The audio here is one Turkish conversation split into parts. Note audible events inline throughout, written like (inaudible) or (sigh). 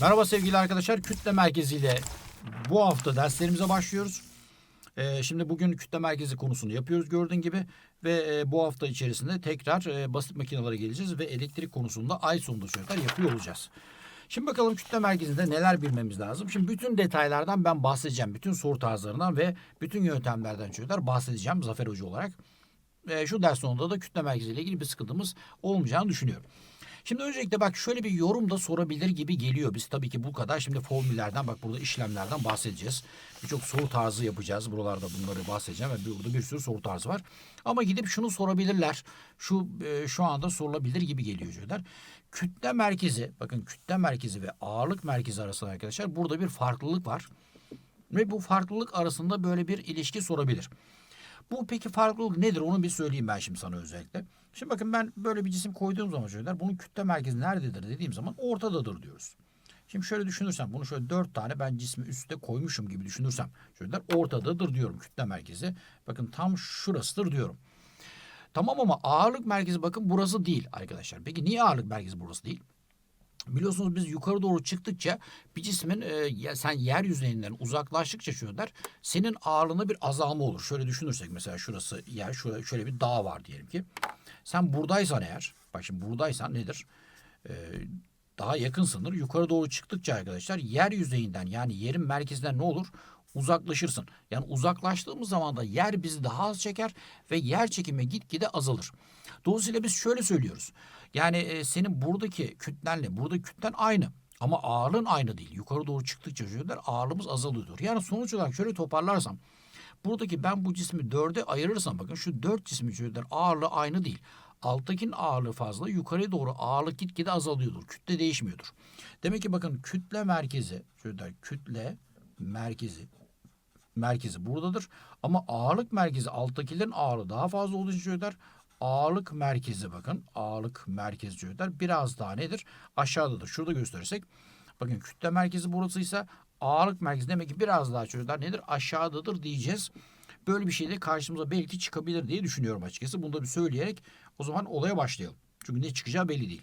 Merhaba sevgili arkadaşlar. Kütle merkeziyle bu hafta derslerimize başlıyoruz. Ee, şimdi bugün kütle merkezi konusunu yapıyoruz gördüğün gibi. Ve e, bu hafta içerisinde tekrar e, basit makinelere geleceğiz ve elektrik konusunda ay sonunda çocuklar yapıyor olacağız. Şimdi bakalım kütle merkezinde neler bilmemiz lazım. Şimdi bütün detaylardan ben bahsedeceğim. Bütün soru tarzlarından ve bütün yöntemlerden çocuklar bahsedeceğim Zafer Hoca olarak. E, şu ders sonunda da kütle merkeziyle ilgili bir sıkıntımız olmayacağını düşünüyorum. Şimdi öncelikle bak şöyle bir yorum da sorabilir gibi geliyor. Biz tabii ki bu kadar şimdi formüllerden bak burada işlemlerden bahsedeceğiz. Birçok soru tarzı yapacağız. Buralarda bunları bahsedeceğim ve burada bir sürü soru tarzı var. Ama gidip şunu sorabilirler. Şu e, şu anda sorulabilir gibi geliyor çocuklar. Kütle merkezi bakın kütle merkezi ve ağırlık merkezi arasında arkadaşlar burada bir farklılık var. Ve bu farklılık arasında böyle bir ilişki sorabilir. Bu peki farklılık nedir onu bir söyleyeyim ben şimdi sana özellikle. Şimdi bakın ben böyle bir cisim koyduğum zaman çocuklar bunun kütle merkezi nerededir dediğim zaman ortadadır diyoruz. Şimdi şöyle düşünürsem bunu şöyle dört tane ben cismi üstte koymuşum gibi düşünürsem çocuklar ortadadır diyorum kütle merkezi. Bakın tam şurasıdır diyorum. Tamam ama ağırlık merkezi bakın burası değil arkadaşlar. Peki niye ağırlık merkezi burası değil? Biliyorsunuz biz yukarı doğru çıktıkça bir cismin e, sen yer yüzeyinden uzaklaştıkça çocuklar senin ağırlığında bir azalma olur. Şöyle düşünürsek mesela şurası yer şöyle, şöyle bir dağ var diyelim ki. Sen buradaysan eğer bak şimdi buradaysan nedir? E, daha yakınsındır. Yukarı doğru çıktıkça arkadaşlar yer yüzeyinden yani yerin merkezinden ne olur? Uzaklaşırsın. Yani uzaklaştığımız zaman da yer bizi daha az çeker ve yer çekimi gitgide azalır. Dolayısıyla biz şöyle söylüyoruz. Yani e, senin buradaki kütlenle buradaki kütlen aynı. Ama ağırlığın aynı değil. Yukarı doğru çıktıkça çocuklar ağırlığımız azalıyor. Yani sonuç olarak şöyle toparlarsam. Buradaki ben bu cismi dörde ayırırsam bakın şu dört cismin çocuklar ağırlığı aynı değil. Alttakinin ağırlığı fazla yukarıya doğru ağırlık gitgide azalıyordur. Kütle değişmiyordur. Demek ki bakın kütle merkezi çocuklar kütle merkezi merkezi buradadır. Ama ağırlık merkezi alttakilerin ağırlığı daha fazla olduğu için çocuklar ağırlık merkezi bakın ağırlık merkezi çocuklar biraz daha nedir? Aşağıdadır. Şurada gösterirsek bakın kütle merkezi burasıysa ağırlık merkezi demek ki biraz daha çocuklar nedir? Aşağıdadır diyeceğiz. Böyle bir şey de karşımıza belki çıkabilir diye düşünüyorum açıkçası. Bunu da bir söyleyerek o zaman olaya başlayalım. Çünkü ne çıkacağı belli değil.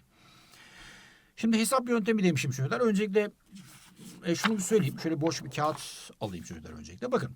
Şimdi hesap yöntemi demişim çocuklar. Öncelikle e, şunu bir söyleyeyim. Şöyle boş bir kağıt alayım çocuklar öncelikle. Bakın.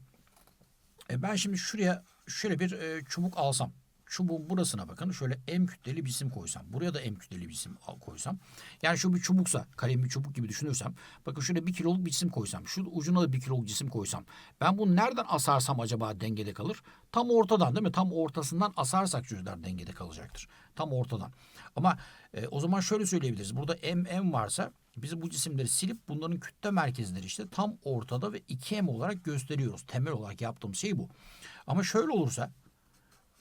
E, ben şimdi şuraya şöyle bir e, çubuk alsam. Çubuğun burasına bakın. Şöyle M kütleli bir cisim koysam. Buraya da M kütleli bir cisim al- koysam. Yani şu bir çubuksa, kalem bir çubuk gibi düşünürsem. Bakın şöyle bir kiloluk bir cisim koysam. Şu ucuna da bir kiloluk cisim koysam. Ben bunu nereden asarsam acaba dengede kalır? Tam ortadan değil mi? Tam ortasından asarsak çocuklar dengede kalacaktır. Tam ortadan. Ama e, o zaman şöyle söyleyebiliriz. Burada M, M varsa biz bu cisimleri silip bunların kütle merkezleri işte tam ortada ve 2M olarak gösteriyoruz. Temel olarak yaptığımız şey bu. Ama şöyle olursa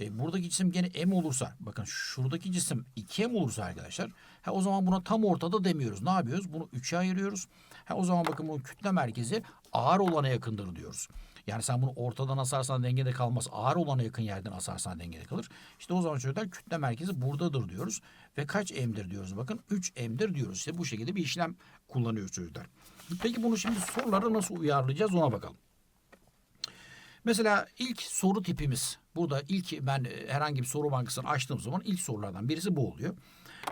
e, buradaki cisim gene M olursa bakın şuradaki cisim 2M olursa arkadaşlar ha, o zaman buna tam ortada demiyoruz. Ne yapıyoruz? Bunu 3'e ayırıyoruz. Ha, o zaman bakın bunun kütle merkezi ağır olana yakındır diyoruz. Yani sen bunu ortadan asarsan dengede kalmaz. Ağır olana yakın yerden asarsan dengede kalır. İşte o zaman çocuklar kütle merkezi buradadır diyoruz. Ve kaç M'dir diyoruz bakın 3 M'dir diyoruz. İşte bu şekilde bir işlem kullanıyoruz çocuklar. Peki bunu şimdi sorulara nasıl uyarlayacağız ona bakalım. Mesela ilk soru tipimiz burada ilk ben e, herhangi bir soru bankasını açtığım zaman ilk sorulardan birisi bu oluyor.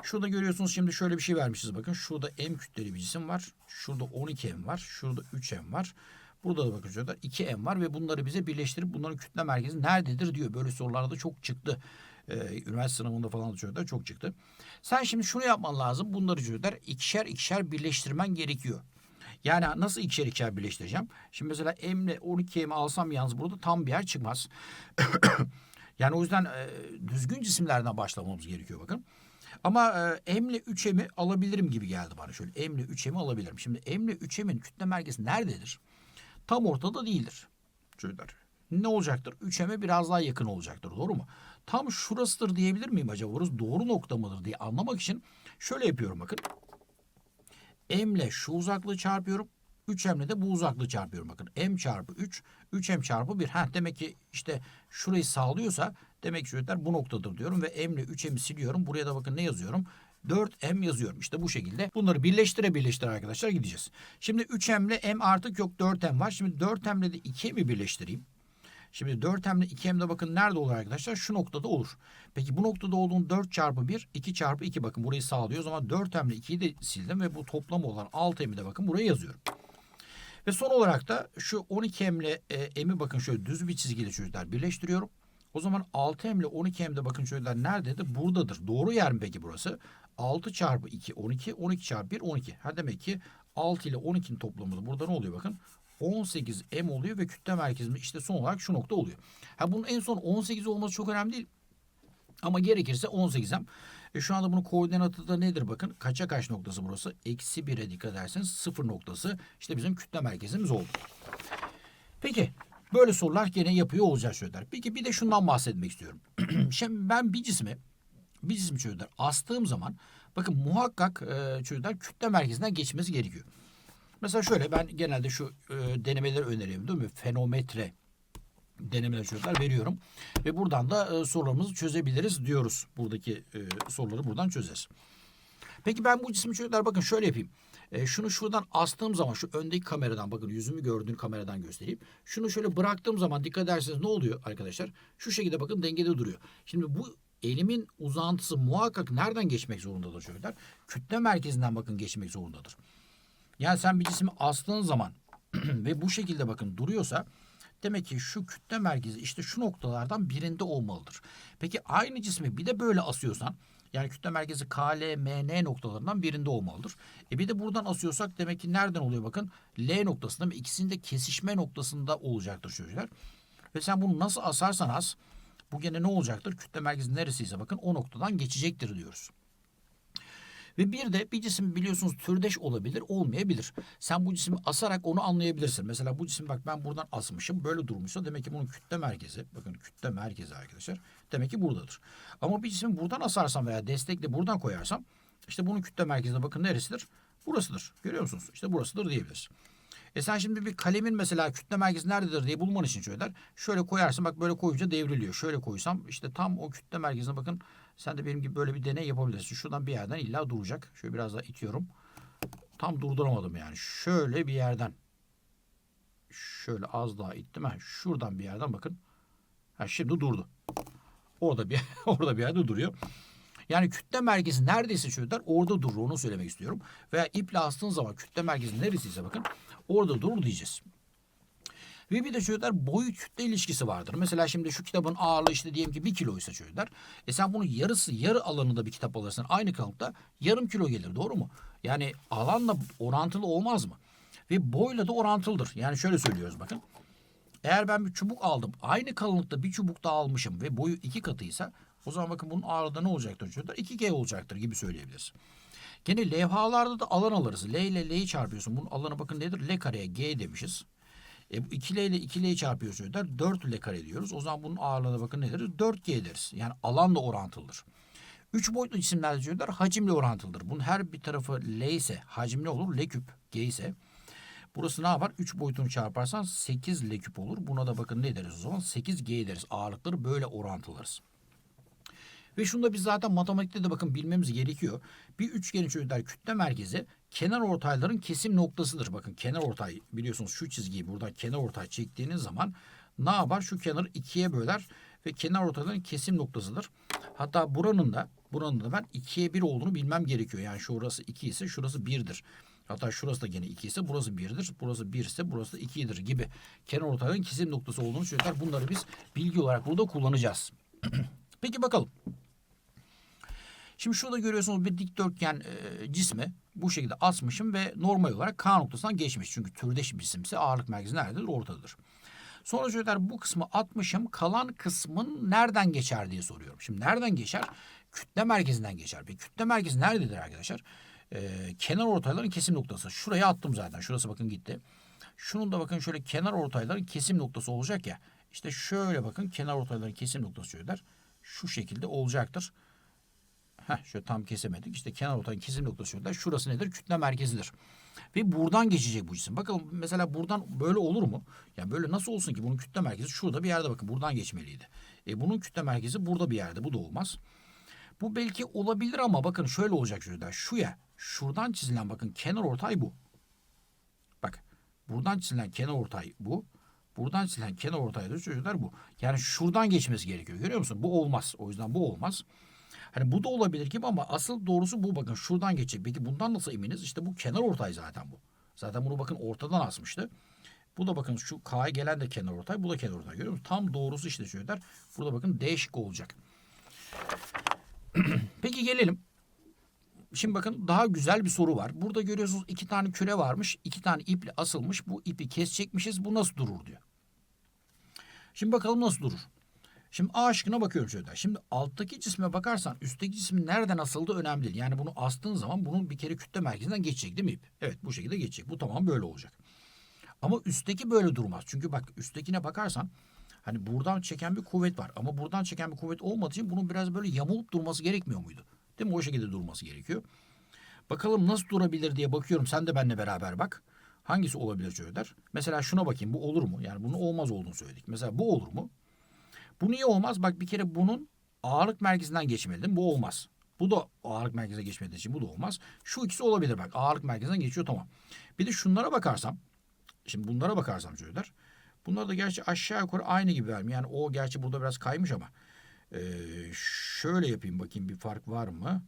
Şurada görüyorsunuz şimdi şöyle bir şey vermişiz bakın. Şurada M kütleli bir cisim var. Şurada 12M var. Şurada 3M var. Burada da bakın şurada 2M var ve bunları bize birleştirip bunların kütle merkezi nerededir diyor. Böyle sorularda çok çıktı. Ee, üniversite sınavında falan da çocuklar çok çıktı. Sen şimdi şunu yapman lazım. Bunları çocuklar ikişer ikişer birleştirmen gerekiyor. Yani nasıl ikişer ikişer birleştireceğim? Şimdi mesela M ile 12M'i alsam yalnız burada tam bir yer çıkmaz. (coughs) yani o yüzden e, düzgün cisimlerden başlamamız gerekiyor bakın. Ama e, M ile 3M'i alabilirim gibi geldi bana. Şöyle M ile 3M'i alabilirim. Şimdi M ile 3M'in kütle merkezi nerededir? Tam ortada değildir. Çocuklar. Ne olacaktır? 3M'e biraz daha yakın olacaktır. Doğru mu? Tam şurasıdır diyebilir miyim acaba? Burası doğru nokta mıdır diye anlamak için şöyle yapıyorum bakın. M ile şu uzaklığı çarpıyorum. 3M ile de bu uzaklığı çarpıyorum. Bakın M çarpı 3, 3M çarpı 1. Heh, demek ki işte şurayı sağlıyorsa demek ki çocuklar bu noktadır diyorum. Ve M ile 3M'i siliyorum. Buraya da bakın ne yazıyorum? 4M yazıyorum. İşte bu şekilde. Bunları birleştire birleştire arkadaşlar gideceğiz. Şimdi 3M ile M artık yok 4M var. Şimdi 4M ile de 2M'i birleştireyim. Şimdi 4M'le 2M'de bakın nerede olur arkadaşlar? Şu noktada olur. Peki bu noktada olduğun 4 çarpı 1, 2 çarpı 2 bakın burayı sağlıyor. O zaman 4M'le 2'yi de sildim ve bu toplam olan 6M'i de bakın buraya yazıyorum. Ve son olarak da şu 12M ile e, M'i bakın şöyle düz bir çizgiyle çocuklar birleştiriyorum. O zaman 6M ile 12M'de bakın çocuklar nerededir? Buradadır. Doğru yer mi peki burası? 6 çarpı 2 12, 12 çarpı 1 12. Ha demek ki 6 ile 12'nin toplamı da burada ne oluyor bakın? 18 M oluyor ve kütle merkezimiz işte son olarak şu nokta oluyor. Ha bunun en son 18 olması çok önemli değil. Ama gerekirse 18'em. E şu anda bunun koordinatı da nedir bakın? Kaça kaç noktası burası? Eksi 1'e dikkat ederseniz 0 noktası işte bizim kütle merkezimiz oldu. Peki böyle sorular gene yapıyor olacağız çocuklar. Peki bir de şundan bahsetmek istiyorum. (clears throat) Şimdi ben bir cismi bir cismi çocuklar astığım zaman bakın muhakkak e, çocuklar kütle merkezinden geçmesi gerekiyor. Mesela şöyle ben genelde şu e, denemeleri öneriyorum değil mi? Fenometre denemeler çocuklar veriyorum. Ve buradan da e, sorularımızı çözebiliriz diyoruz. Buradaki e, soruları buradan çözeriz. Peki ben bu cismi çocuklar bakın şöyle yapayım. E, şunu şuradan astığım zaman şu öndeki kameradan bakın yüzümü gördüğün kameradan göstereyim. Şunu şöyle bıraktığım zaman dikkat ederseniz ne oluyor arkadaşlar? Şu şekilde bakın dengede duruyor. Şimdi bu elimin uzantısı muhakkak nereden geçmek zorundadır çocuklar? Kütle merkezinden bakın geçmek zorundadır. Yani sen bir cismi astığın zaman (clears throat) ve bu şekilde bakın duruyorsa demek ki şu kütle merkezi işte şu noktalardan birinde olmalıdır. Peki aynı cismi bir de böyle asıyorsan yani kütle merkezi K, L, M, N noktalarından birinde olmalıdır. E bir de buradan asıyorsak demek ki nereden oluyor bakın? L noktasında ve ikisinin kesişme noktasında olacaktır çocuklar. Ve sen bunu nasıl asarsan as bu gene ne olacaktır? Kütle merkezi neresiyse bakın o noktadan geçecektir diyoruz. Ve bir de bir cisim biliyorsunuz türdeş olabilir, olmayabilir. Sen bu cismi asarak onu anlayabilirsin. Mesela bu cisim bak ben buradan asmışım, böyle durmuşsa demek ki bunun kütle merkezi, bakın kütle merkezi arkadaşlar, demek ki buradadır. Ama bir cismi buradan asarsam veya destekle buradan koyarsam, işte bunun kütle merkezi de bakın neresidir? Burasıdır. Görüyor musunuz? İşte burasıdır diyebiliriz. E sen şimdi bir kalemin mesela kütle merkezi nerededir diye bulman için şöyle der. Şöyle koyarsın bak böyle koyunca devriliyor. Şöyle koysam işte tam o kütle merkezine bakın sen de benim gibi böyle bir deney yapabilirsin. Şuradan bir yerden illa duracak. Şöyle biraz daha itiyorum. Tam durduramadım yani. Şöyle bir yerden. Şöyle az daha ittim. Ha, şuradan bir yerden bakın. Ha, şimdi durdu. Orada bir (laughs) orada bir yerde duruyor. Yani kütle merkezi neredeyse çocuklar orada durur onu söylemek istiyorum. Veya iple astığın zaman kütle merkezi neresiyse bakın orada durur diyeceğiz. Ve bir de çocuklar boyu kütle ilişkisi vardır. Mesela şimdi şu kitabın ağırlığı işte diyelim ki bir kiloysa çocuklar. E sen bunun yarısı yarı alanında bir kitap alırsın aynı kalıpta yarım kilo gelir doğru mu? Yani alanla orantılı olmaz mı? Ve boyla da orantılıdır. Yani şöyle söylüyoruz bakın. Eğer ben bir çubuk aldım aynı kalınlıkta bir çubuk daha almışım ve boyu iki katıysa o zaman bakın bunun ağırlığı ne olacaktır çocuklar? 2G olacaktır gibi söyleyebiliriz. Gene levhalarda da alan alırız. L ile L'yi çarpıyorsun. Bunun alanı bakın nedir? L kareye G demişiz. E, bu 2L ile 2L'yi çarpıyoruz çocuklar. 4 L kare diyoruz. O zaman bunun ağırlığına bakın nedir? 4G deriz. Yani alanla orantılıdır. Üç boyutlu cisimlerde çocuklar hacimle orantılıdır. Bunun her bir tarafı L ise hacimli olur. L küp G ise. Burası ne yapar? 3 boyutunu çarparsan 8 L küp olur. Buna da bakın ne deriz o zaman? 8G deriz. Ağırlıkları böyle orantılırız. Ve şunu da biz zaten matematikte de bakın bilmemiz gerekiyor. Bir üçgenin çocuklar kütle merkezi kenar ortayların kesim noktasıdır. Bakın kenar ortay biliyorsunuz şu çizgiyi buradan kenar ortay çektiğiniz zaman ne yapar? Şu kenarı ikiye böler ve kenar ortayların kesim noktasıdır. Hatta buranın da buranın da ben ikiye bir olduğunu bilmem gerekiyor. Yani şurası iki ise şurası birdir. Hatta şurası da gene 2 ise burası 1'dir. Burası 1 ise burası da 2'dir gibi. Kenar ortayların kesim noktası olduğunu çocuklar bunları biz bilgi olarak burada kullanacağız. (clears throat) Peki bakalım. Şimdi şurada görüyorsunuz bir dikdörtgen e, cismi bu şekilde asmışım ve normal olarak K noktasından geçmiş. Çünkü türdeş bir cisimse ağırlık merkezi nerededir? Ortadadır. Sonra çocuklar bu kısmı atmışım. Kalan kısmın nereden geçer diye soruyorum. Şimdi nereden geçer? Kütle merkezinden geçer. Peki kütle merkezi nerededir arkadaşlar? Ee, kenar ortayların kesim noktası. Şuraya attım zaten. Şurası bakın gitti. Şunun da bakın şöyle kenar ortayların kesim noktası olacak ya. İşte şöyle bakın kenar ortayların kesim noktası çocuklar. Şu şekilde olacaktır. Heh, şöyle tam kesemedik. İşte kenar ortayın kesim noktası şurada. Şurası nedir? Kütle merkezidir. Ve buradan geçecek bu cisim. Bakalım mesela buradan böyle olur mu? Yani böyle nasıl olsun ki bunun kütle merkezi şurada bir yerde bakın buradan geçmeliydi. E bunun kütle merkezi burada bir yerde. Bu da olmaz. Bu belki olabilir ama bakın şöyle olacak çocuklar. Şu ya şuradan çizilen bakın kenar ortay bu. Bak buradan çizilen kenar ortay bu. Buradan çizilen kenar ortayda çocuklar bu. Yani şuradan geçmesi gerekiyor. Görüyor musun? Bu olmaz. O yüzden bu olmaz. Hani bu da olabilir gibi ama asıl doğrusu bu bakın şuradan geçecek. Peki bundan nasıl eminiz? İşte bu kenar ortay zaten bu. Zaten bunu bakın ortadan asmıştı. Bu da bakın şu K'ya gelen de kenar ortay. Bu da kenar ortay. Görüyor musunuz? Tam doğrusu işte çocuklar. Burada bakın D şıkkı olacak. (clears throat) Peki gelelim. Şimdi bakın daha güzel bir soru var. Burada görüyorsunuz iki tane küre varmış. iki tane iple asılmış. Bu ipi kesecekmişiz. Bu nasıl durur diyor. Şimdi bakalım nasıl durur. Şimdi A şıkkına bakıyorum şöyle. Şimdi alttaki cisme bakarsan üstteki cismin nereden asıldığı önemli değil. Yani bunu astığın zaman bunun bir kere kütle merkezinden geçecek değil mi? Evet bu şekilde geçecek. Bu tamam böyle olacak. Ama üstteki böyle durmaz. Çünkü bak üsttekine bakarsan hani buradan çeken bir kuvvet var. Ama buradan çeken bir kuvvet olmadığı için bunun biraz böyle yamulup durması gerekmiyor muydu? Değil mi? O şekilde durması gerekiyor. Bakalım nasıl durabilir diye bakıyorum. Sen de benimle beraber bak. Hangisi olabilir çocuklar? Mesela şuna bakayım. Bu olur mu? Yani bunun olmaz olduğunu söyledik. Mesela bu olur mu? Bu niye olmaz? Bak bir kere bunun ağırlık merkezinden mi? Bu olmaz. Bu da ağırlık merkezine geçmediği için bu da olmaz. Şu ikisi olabilir bak. Ağırlık merkezinden geçiyor tamam. Bir de şunlara bakarsam. Şimdi bunlara bakarsam çocuklar. Bunlar da gerçi aşağı yukarı aynı gibi vermiyor. Yani o gerçi burada biraz kaymış ama. Ee, şöyle yapayım bakayım bir fark var mı?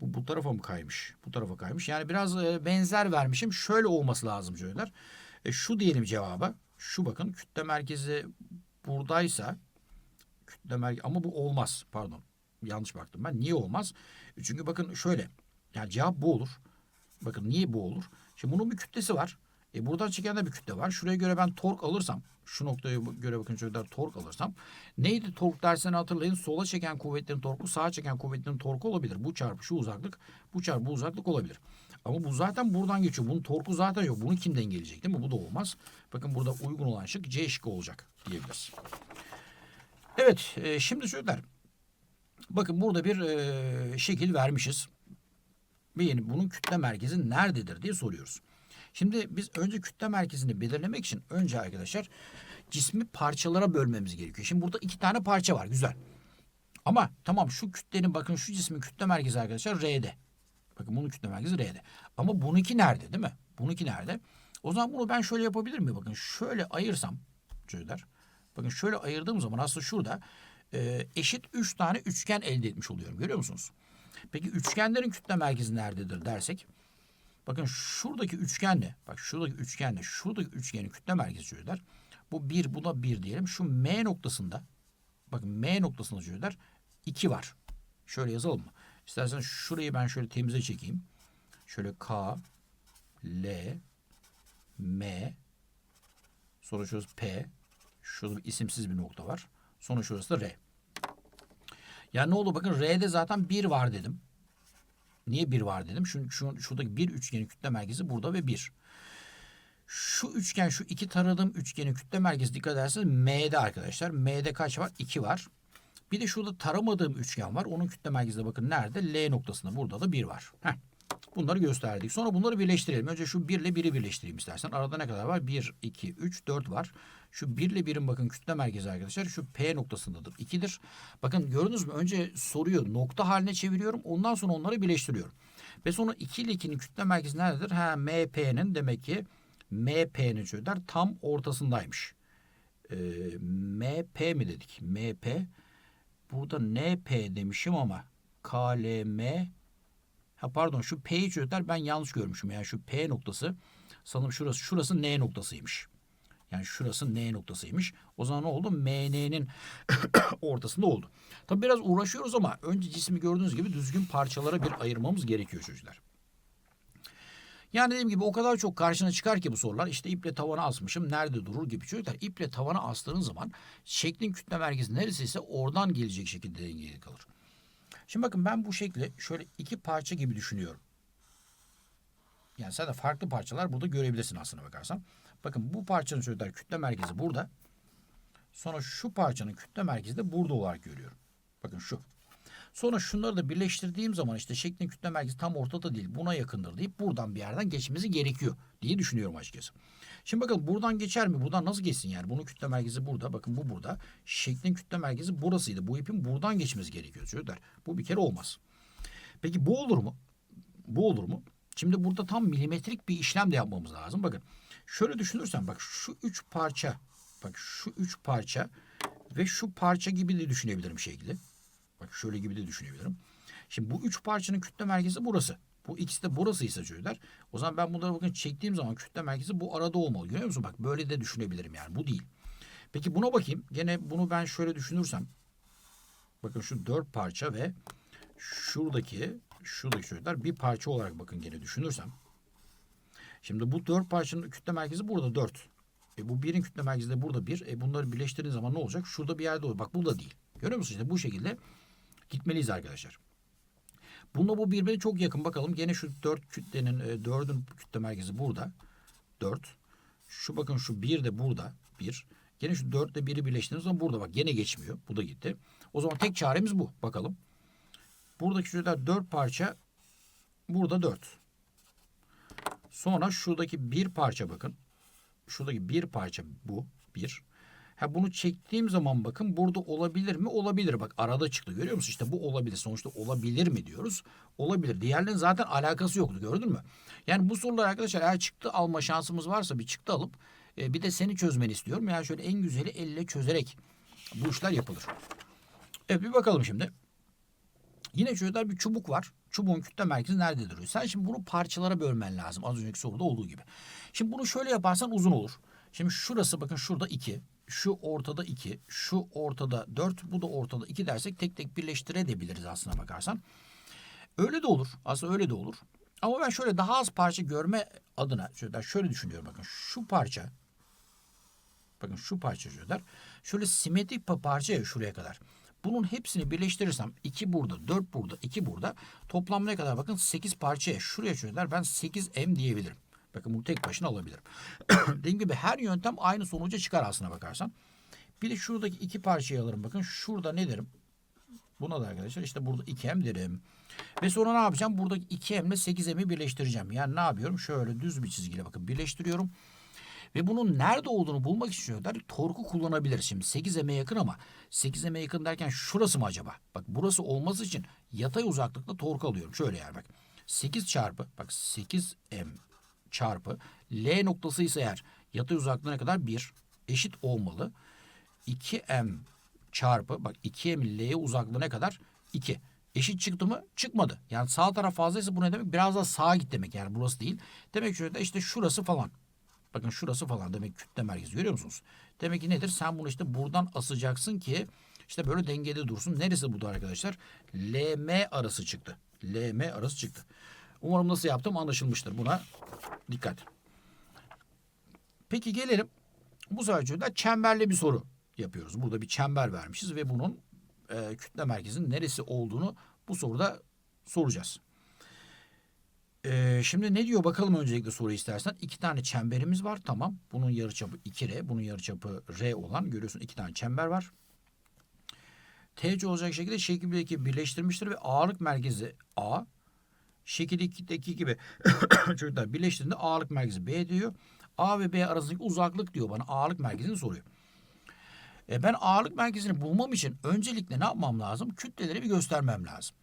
Bu, bu tarafa mı kaymış? Bu tarafa kaymış. Yani biraz e, benzer vermişim. Şöyle olması lazım çocuklar. E, şu diyelim cevaba. Şu bakın kütle merkezi buradaysa kütle merkezi ama bu olmaz. Pardon. Yanlış baktım ben. Niye olmaz? E, Çünkü bakın şöyle. Yani cevap bu olur. Bakın niye bu olur? Şimdi bunun bir kütlesi var. E buradan çeken de bir kütle var. Şuraya göre ben tork alırsam, şu noktaya göre bakın çocuklar tork alırsam. Neydi tork dersini hatırlayın. Sola çeken kuvvetlerin torku, sağa çeken kuvvetlerin torku olabilir. Bu çarpı şu uzaklık, bu çarpı bu uzaklık olabilir. Ama bu zaten buradan geçiyor. Bunun torku zaten yok. Bunu kim dengeleyecek değil mi? Bu da olmaz. Bakın burada uygun olan şık C şıkkı olacak diyebiliriz. Evet, e, şimdi çocuklar. Bakın burada bir e, şekil vermişiz. Ve yeni bunun kütle merkezi nerededir diye soruyoruz. Şimdi biz önce kütle merkezini belirlemek için önce arkadaşlar cismi parçalara bölmemiz gerekiyor. Şimdi burada iki tane parça var. Güzel. Ama tamam şu kütlenin bakın şu cismin kütle merkezi arkadaşlar R'de. Bakın bunun kütle merkezi R'de. Ama bununki nerede değil mi? Bununki nerede? O zaman bunu ben şöyle yapabilir miyim? Bakın şöyle ayırsam çocuklar. Bakın şöyle ayırdığım zaman aslında şurada e, eşit üç tane üçgen elde etmiş oluyorum. Görüyor musunuz? Peki üçgenlerin kütle merkezi nerededir dersek? Bakın şuradaki üçgenle, bak şuradaki üçgenle, şuradaki üçgenin kütle merkezi çocuklar. Bu bir, bu da bir diyelim. Şu M noktasında, bakın M noktasında çocuklar iki var. Şöyle yazalım mı? İstersen şurayı ben şöyle temize çekeyim. Şöyle K, L, M, sonra şurası P, şurada isimsiz bir nokta var. Sonra şurası da R. Yani ne oldu? Bakın R'de zaten bir var dedim. Niye bir var dedim? Şu, şu, şuradaki bir üçgenin kütle merkezi burada ve bir. Şu üçgen, şu iki taradığım üçgenin kütle merkezi dikkat ederseniz M'de arkadaşlar. M'de kaç var? 2 var. Bir de şurada taramadığım üçgen var. Onun kütle merkezi bakın nerede? L noktasında. Burada da 1 var. Heh. Bunları gösterdik. Sonra bunları birleştirelim. Önce şu 1 ile 1'i birleştireyim istersen. Arada ne kadar var? 1, 2, 3, 4 var. Şu 1 ile 1'in bakın kütle merkezi arkadaşlar. Şu P noktasındadır. 2'dir. Bakın gördünüz mü? Önce soruyu nokta haline çeviriyorum. Ondan sonra onları birleştiriyorum. Ve sonra 2 ile 2'nin kütle merkezi nerededir? Ha MP'nin demek ki MP'nin çocuklar tam ortasındaymış. Ee, MP mi dedik? MP. Burada NP demişim ama KLM Ha pardon şu P'yi çocuklar ben yanlış görmüşüm. Yani şu P noktası sanırım şurası şurası N noktasıymış. Yani şurası N noktasıymış. O zaman ne oldu? MN'nin (coughs) ortasında oldu. Tabi biraz uğraşıyoruz ama önce cismi gördüğünüz gibi düzgün parçalara bir ayırmamız gerekiyor çocuklar. Yani dediğim gibi o kadar çok karşına çıkar ki bu sorular. İşte iple tavana asmışım nerede durur gibi çocuklar. İple tavana astığınız zaman şeklin kütle merkezi neresiyse oradan gelecek şekilde dengeli kalır. Şimdi bakın ben bu şekli şöyle iki parça gibi düşünüyorum. Yani sen de farklı parçalar burada görebilirsin aslına bakarsan. Bakın bu parçanın çocuklar kütle merkezi burada. Sonra şu parçanın kütle merkezi de burada olarak görüyorum. Bakın şu. Sonra şunları da birleştirdiğim zaman işte şeklin kütle merkezi tam ortada değil buna yakındır deyip buradan bir yerden geçmesi gerekiyor diye düşünüyorum açıkçası. Şimdi bakalım buradan geçer mi? Buradan nasıl geçsin yani? Bunun kütle merkezi burada. Bakın bu burada. Şeklin kütle merkezi burasıydı. Bu ipin buradan geçmesi gerekiyor çocuklar. Bu bir kere olmaz. Peki bu olur mu? Bu olur mu? Şimdi burada tam milimetrik bir işlem de yapmamız lazım. Bakın Şöyle düşünürsen bak şu üç parça bak şu üç parça ve şu parça gibi de düşünebilirim şekli. Bak şöyle gibi de düşünebilirim. Şimdi bu üç parçanın kütle merkezi burası. Bu ikisi de burasıysa çocuklar. O zaman ben bunları bakın çektiğim zaman kütle merkezi bu arada olmalı. Görüyor musun? Bak böyle de düşünebilirim yani. Bu değil. Peki buna bakayım. Gene bunu ben şöyle düşünürsem. Bakın şu dört parça ve şuradaki şuradaki çocuklar bir parça olarak bakın gene düşünürsem. Şimdi bu dört parçanın kütle merkezi burada dört. E bu birin kütle merkezi de burada bir. E bunları birleştirdiğin zaman ne olacak? Şurada bir yerde olur. Bak bu da değil. Görüyor musun? İşte bu şekilde gitmeliyiz arkadaşlar. Bununla bu birbirine çok yakın. Bakalım gene şu dört kütlenin e, dördün kütle merkezi burada. Dört. Şu bakın şu bir de burada. Bir. Gene şu dörtle biri birleştirdiğimiz zaman burada bak gene geçmiyor. Bu da gitti. O zaman tek çaremiz bu. Bakalım. Buradaki şurada dört parça. Burada dört. Sonra şuradaki bir parça bakın. Şuradaki bir parça bu. Bir. Ha bunu çektiğim zaman bakın burada olabilir mi? Olabilir. Bak arada çıktı. Görüyor musun? İşte bu olabilir. Sonuçta olabilir mi diyoruz? Olabilir. Diğerlerinin zaten alakası yoktu. Gördün mü? Yani bu sorular arkadaşlar eğer çıktı alma şansımız varsa bir çıktı alıp e, bir de seni çözmeni istiyorum. Yani şöyle en güzeli elle çözerek bu işler yapılır. Evet bir bakalım şimdi. Yine çocuklar bir çubuk var. Çubuğun kütle merkezi nerede duruyor? Sen şimdi bunu parçalara bölmen lazım. Az önceki soruda olduğu gibi. Şimdi bunu şöyle yaparsan uzun olur. Şimdi şurası bakın şurada 2. Şu ortada 2. Şu ortada 4. Bu da ortada 2 dersek tek tek birleştirebiliriz aslına bakarsan. Öyle de olur. Aslında öyle de olur. Ama ben şöyle daha az parça görme adına şöyle, şöyle düşünüyorum bakın. Şu parça bakın şu parça çocuklar. Şöyle simetrik parça ya şuraya kadar. Bunun hepsini birleştirirsem 2 burada, 4 burada, 2 burada. Toplam ne kadar bakın 8 parçaya şuraya çocuklar ben 8M diyebilirim. Bakın bunu tek başına alabilirim. (coughs) Dediğim gibi her yöntem aynı sonuca çıkar aslına bakarsan. Bir de şuradaki iki parçayı alırım. Bakın şurada ne derim? Buna da arkadaşlar işte burada 2M derim. Ve sonra ne yapacağım? Buradaki 2M ile 8M'i birleştireceğim. Yani ne yapıyorum? Şöyle düz bir çizgiyle bakın birleştiriyorum. Ve bunun nerede olduğunu bulmak için şöyle torku kullanabilir. Şimdi 8M'e yakın ama 8M'e yakın derken şurası mı acaba? Bak burası olması için yatay uzaklıkta torku alıyorum. Şöyle yani bak. 8 çarpı bak 8M çarpı L noktası ise eğer yatay uzaklığına kadar 1 eşit olmalı. 2M çarpı bak 2M L'ye uzaklığına kadar 2. Eşit çıktı mı? Çıkmadı. Yani sağ taraf fazlaysa bu ne demek? Biraz daha sağa git demek. Yani burası değil. Demek şöyle işte şurası falan. Bakın şurası falan demek kütle merkezi görüyor musunuz? Demek ki nedir? Sen bunu işte buradan asacaksın ki işte böyle dengede dursun. Neresi bu da arkadaşlar? LM arası çıktı. LM arası çıktı. Umarım nasıl yaptım anlaşılmıştır. Buna dikkat. Peki gelelim. Bu sefer çemberli bir soru yapıyoruz. Burada bir çember vermişiz ve bunun e, kütle merkezinin neresi olduğunu bu soruda soracağız. E, şimdi ne diyor bakalım öncelikle soru istersen. İki tane çemberimiz var tamam. Bunun yarıçapı 2R, bunun yarıçapı R olan görüyorsun iki tane çember var. TC olacak şekilde şekil 1'deki birleştirmiştir ve ağırlık merkezi A. Şekil 2'deki gibi (coughs) çocuklar birleştirdiğinde ağırlık merkezi B diyor. A ve B arasındaki uzaklık diyor bana ağırlık merkezini soruyor. E ben ağırlık merkezini bulmam için öncelikle ne yapmam lazım? Kütleleri bir göstermem lazım.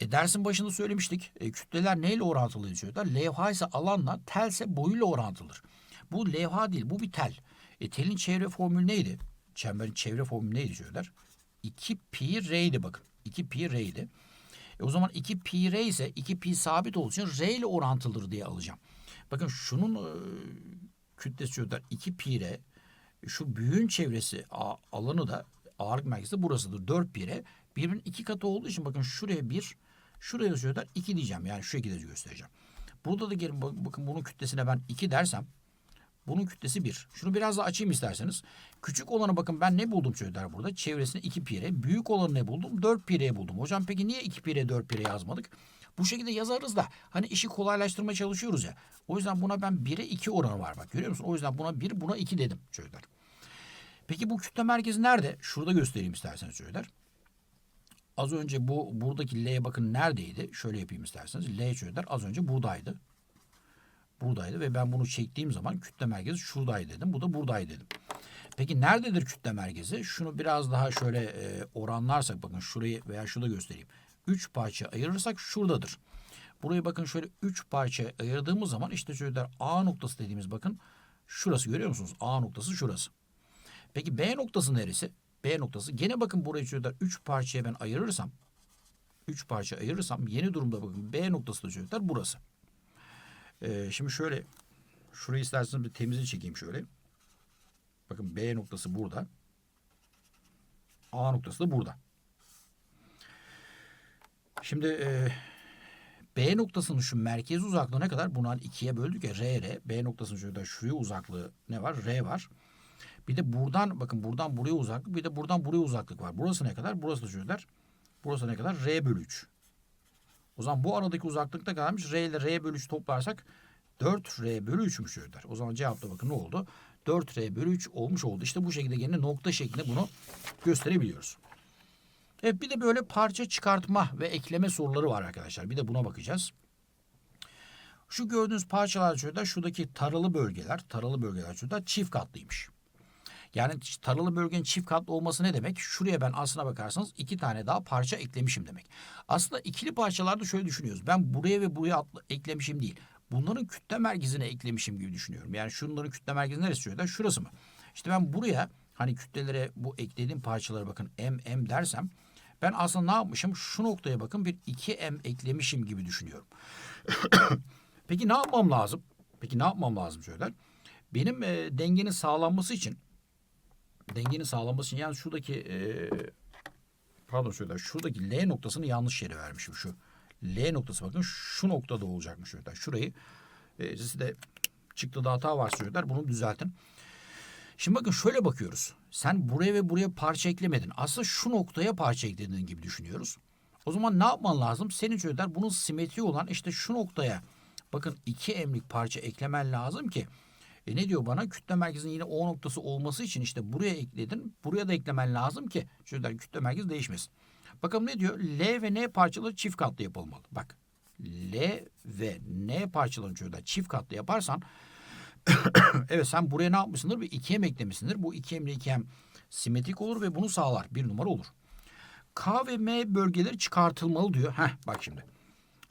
E dersin başında söylemiştik. E, kütleler neyle orantılı çocuklar? Levha ise alanla, tel ise boyuyla orantılıdır. Bu levha değil, bu bir tel. E, telin çevre formülü neydi? Çemberin çevre formülü neydi çocuklar? 2 pi r'ydi bakın. 2 pi r'ydi. E, o zaman 2 pi r ise 2 pi sabit olduğu için r ile orantılıdır diye alacağım. Bakın şunun e, kütlesi çocuklar 2 pi r. Şu büyüğün çevresi a, alanı da ağırlık merkezi burasıdır. 4 pi r. Birbirinin iki katı olduğu için bakın şuraya 1, şuraya yazıyorlar 2 diyeceğim. Yani şu şekilde göstereceğim. Burada da gelin bakın bunun kütlesine ben 2 dersem bunun kütlesi 1. Şunu biraz daha açayım isterseniz. Küçük olanı bakın ben ne buldum çocuklar burada? Çevresine 2 pi. Büyük olanı ne buldum? 4 pi buldum. Hocam peki niye 2 pi r 4 pi r yazmadık? Bu şekilde yazarız da hani işi kolaylaştırmaya çalışıyoruz ya. O yüzden buna ben 1'e 2 oranı var bak görüyor musun? O yüzden buna 1 buna 2 dedim çocuklar. Peki bu kütle merkezi nerede? Şurada göstereyim isterseniz çocuklar. Az önce bu buradaki L bakın neredeydi? Şöyle yapayım isterseniz. L çocuklar az önce buradaydı. Buradaydı ve ben bunu çektiğim zaman kütle merkezi şuradaydı dedim. Bu da buradaydı dedim. Peki nerededir kütle merkezi? Şunu biraz daha şöyle e, oranlarsak bakın şurayı veya şurada göstereyim. 3 parça ayırırsak şuradadır. Burayı bakın şöyle 3 parça ayırdığımız zaman işte çocuklar A noktası dediğimiz bakın Şurası görüyor musunuz? A noktası şurası. Peki B noktası neresi? B noktası. Gene bakın burayı çocuklar 3 parçaya ben ayırırsam 3 parça ayırırsam yeni durumda bakın B noktası da çocuklar burası. Ee, şimdi şöyle şurayı isterseniz bir temize çekeyim şöyle. Bakın B noktası burada. A noktası da burada. Şimdi e, B noktasının şu merkez uzaklığı ne kadar? Bunu hani ikiye böldük ya R R. B noktasının şurada şuraya uzaklığı ne var? R var. Bir de buradan bakın buradan buraya uzaklık bir de buradan buraya uzaklık var. Burası ne kadar? Burası da çocuklar. Burası ne kadar? R bölü 3. O zaman bu aradaki uzaklık ne kadarmış? R ile R bölü 3 toplarsak 4R bölü 3'müş çocuklar. O zaman cevapta bakın ne oldu? 4R bölü 3 olmuş oldu. İşte bu şekilde gene nokta şeklinde bunu gösterebiliyoruz. Evet bir de böyle parça çıkartma ve ekleme soruları var arkadaşlar. Bir de buna bakacağız. Şu gördüğünüz parçalar şurada şuradaki taralı bölgeler, taralı bölgeler şurada çift katlıymış. Yani taralı bölgenin çift katlı olması ne demek? Şuraya ben aslına bakarsanız iki tane daha parça eklemişim demek. Aslında ikili parçalarda şöyle düşünüyoruz. Ben buraya ve buraya atla- eklemişim değil. Bunların kütle merkezine eklemişim gibi düşünüyorum. Yani şunların kütle merkezi neresi şurada? Şurası mı? İşte ben buraya hani kütlelere bu eklediğim parçalara bakın m m dersem ben aslında ne yapmışım? Şu noktaya bakın bir 2m eklemişim gibi düşünüyorum. (coughs) Peki ne yapmam lazım? Peki ne yapmam lazım şöyle? Benim e, dengenin sağlanması için dengenin sağlanması için yani şuradaki e, pardon şöyle şuradaki L noktasını yanlış yere vermişim şu. L noktası bakın şu noktada olacakmış şöyle. Şurayı e, siz de çıktıda hata var söylediler. Bunu düzeltin. Şimdi bakın şöyle bakıyoruz. Sen buraya ve buraya parça eklemedin. Aslında şu noktaya parça eklediğin gibi düşünüyoruz. O zaman ne yapman lazım? Senin çocuklar bunun simetri olan işte şu noktaya bakın iki emlik parça eklemen lazım ki e ne diyor bana? Kütle merkezinin yine O noktası olması için işte buraya ekledin. Buraya da eklemen lazım ki çocuklar kütle merkezi değişmesin. Bakalım ne diyor? L ve N parçaları çift katlı yapılmalı. Bak L ve N parçalarını çocuklar çift katlı yaparsan (coughs) evet sen buraya ne yapmışsındır? Bir ikiye eklemişsindir. Bu ikiye ile ikiye simetrik olur ve bunu sağlar. Bir numara olur. K ve M bölgeleri çıkartılmalı diyor. Heh bak şimdi.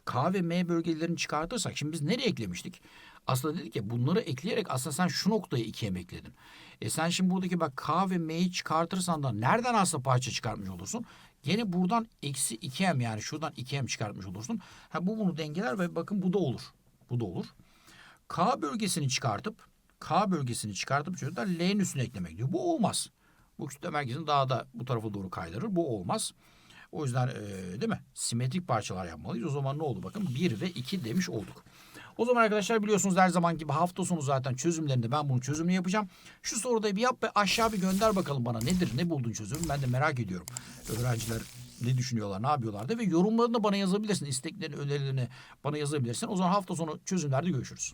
K ve M bölgelerini çıkartırsak şimdi biz nereye eklemiştik? Aslında dedik ya bunları ekleyerek aslında sen şu noktayı ikiye ekledin? E sen şimdi buradaki bak K ve M'yi çıkartırsan da nereden aslında parça çıkartmış olursun? Gene buradan eksi 2M yani şuradan 2M çıkartmış olursun. Ha bu bunu dengeler ve bakın bu da olur. Bu da olur. K bölgesini çıkartıp K bölgesini çıkartıp çocuklar L'nin üstüne eklemek diyor. Bu olmaz. Bu kütle merkezini daha da bu tarafa doğru kaydırır. Bu olmaz. O yüzden e, değil mi? Simetrik parçalar yapmalıyız. O zaman ne oldu bakın 1 ve 2 demiş olduk. O zaman arkadaşlar biliyorsunuz her zaman gibi hafta sonu zaten çözümlerinde ben bunun çözümünü yapacağım. Şu soruda bir yap ve aşağı bir gönder bakalım bana nedir ne buldun çözümü ben de merak ediyorum. Öğrenciler ne düşünüyorlar ne yapıyorlar da ve yorumlarını bana yazabilirsin. isteklerini önerilerini bana yazabilirsin. O zaman hafta sonu çözümlerde görüşürüz.